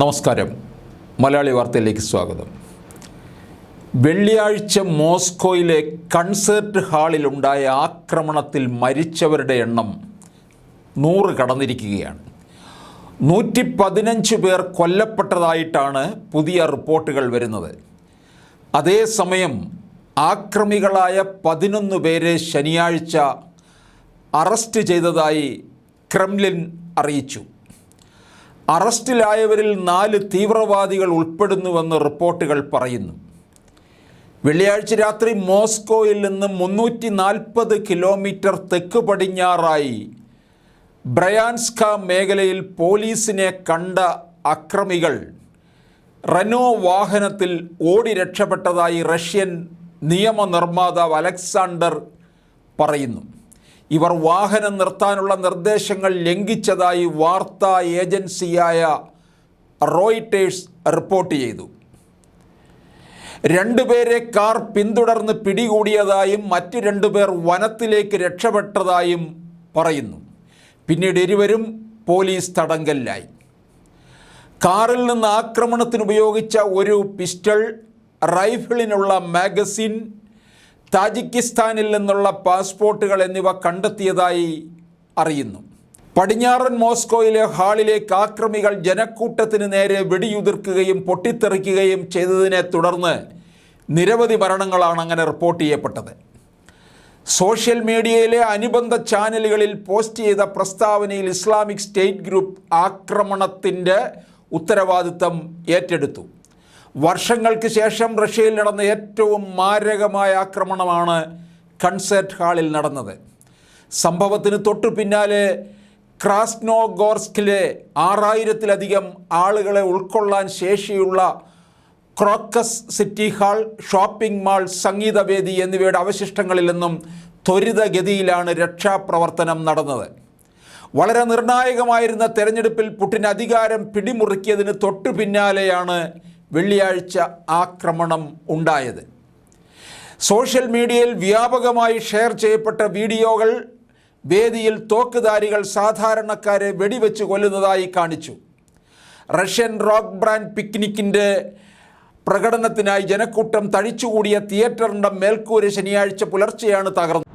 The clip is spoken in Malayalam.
നമസ്കാരം. മലയാളി വാർത്തയിലേക്ക് സ്വാഗതം. വെള്ളിയാഴ്ച മോസ്കോയിലെ കൺസേർട്ട് ഹാളിലുണ്ടായ ആക്രമണത്തിൽ മരിച്ചവരുടെ എണ്ണം നൂറ് കടന്നിരിക്കുകയാണ്. നൂറ്റി പതിനഞ്ച് പേർ കൊല്ലപ്പെട്ടതായിട്ടാണ് പുതിയ റിപ്പോർട്ടുകൾ വരുന്നത്. അതേസമയം ആക്രമികളായ പതിനൊന്ന് പേരെ ശനിയാഴ്ച അറസ്റ്റ് ചെയ്തതായി ക്രെംലിൻ അറിയിച്ചു. അറസ്റ്റിലായവരിൽ നാല് തീവ്രവാദികൾ ഉൾപ്പെടുന്നുവെന്ന് റിപ്പോർട്ടുകൾ പറയുന്നു. വെള്ളിയാഴ്ച രാത്രി മോസ്കോയിൽ നിന്ന് മുന്നൂറ്റി നാൽപ്പത് കിലോമീറ്റർ തെക്ക് പടിഞ്ഞാറായി ബ്രയാൻസ്ക മേഖലയിൽ പോലീസിനെ കണ്ട അക്രമികൾ റെനോ വാഹനത്തിൽ ഓടി രക്ഷപ്പെട്ടതായി റഷ്യൻ നിയമനിർമ്മാതാവ് അലക്സാണ്ടർ പറയുന്നു. ഇവർ വാഹനം നിർത്താനുള്ള നിർദ്ദേശങ്ങൾ ലംഘിച്ചതായി വാർത്താ ഏജൻസിയായ റോയിട്ടേഴ്സ് റിപ്പോർട്ട് ചെയ്തു. രണ്ടുപേരെ കാർ പിന്തുടർന്ന് പിടികൂടിയതായും മറ്റ് രണ്ടുപേർ വനത്തിലേക്ക് രക്ഷപ്പെട്ടതായും പറയുന്നു. പിന്നീട് ഇരുവരും പോലീസ് തടങ്കലിലായി. കാറിൽ നിന്ന് ആക്രമണത്തിന് ഉപയോഗിച്ച ഒരു പിസ്റ്റൾ റൈഫിളിനുള്ള മാഗസിൻ താജിക്കിസ്ഥാനിൽ നിന്നുള്ള പാസ്പോർട്ടുകൾ എന്നിവ കണ്ടെത്തിയതായി അറിയുന്നു. പടിഞ്ഞാറൻ മോസ്കോയിലെ ഹാളിലേക്ക് ആക്രമികൾ ജനക്കൂട്ടത്തിന് നേരെ വെടിയുതിർക്കുകയും പൊട്ടിത്തെറിക്കുകയും ചെയ്തതിനെ തുടർന്ന് നിരവധി മരണങ്ങളാണ് അങ്ങനെ റിപ്പോർട്ട് ചെയ്യപ്പെട്ടത്. സോഷ്യൽ മീഡിയയിലെ അനുബന്ധ ചാനലുകളിൽ പോസ്റ്റ് ചെയ്ത പ്രസ്താവനയിൽ ഇസ്ലാമിക് സ്റ്റേറ്റ് ഗ്രൂപ്പ് ആക്രമണത്തിന്റെ ഉത്തരവാദിത്തം ഏറ്റെടുത്തു. വർഷങ്ങൾക്ക് ശേഷം റഷ്യയിൽ നടന്ന ഏറ്റവും മാരകമായ ആക്രമണമാണ് കൺസേർട്ട് ഹാളിൽ നടന്നത്. സംഭവത്തിന് തൊട്ടു പിന്നാലെ ക്രാസ്നോഗോർസ്കിലെ ആറായിരത്തിലധികം ആളുകളെ ഉൾക്കൊള്ളാൻ ശേഷിയുള്ള Crocus City Hall shopping mall സംഗീതവേദി എന്നിവയുടെ അവശിഷ്ടങ്ങളിൽ നിന്നും ത്വരിതഗതിയിലാണ് രക്ഷാപ്രവർത്തനം നടന്നത്. വളരെ നിർണായകമായിരുന്ന തെരഞ്ഞെടുപ്പിൽ പുടിൻ അധികാരം പിടിമുറുക്കിയതിന് തൊട്ടു പിന്നാലെയാണ് വെള്ളിയാഴ്ച ആക്രമണം ഉണ്ടായത്. സോഷ്യൽ മീഡിയയിൽ വ്യാപകമായി ഷെയർ ചെയ്യപ്പെട്ട വീഡിയോകൾ വേദിയിൽ തോക്കുധാരികൾ സാധാരണക്കാരെ വെടിവെച്ച് കൊല്ലുന്നതായി കാണിച്ചു. റഷ്യൻ റോക്ക് ബ്രാൻഡ് പിക്നിക്കിന്റെ പ്രകടനത്തിനായി ജനക്കൂട്ടം തഴിച്ചുകൂടിയ തിയേറ്ററിന്റെ മേൽക്കൂര ശനിയാഴ്ച പുലർച്ചെയാണ് തകർന്നത്.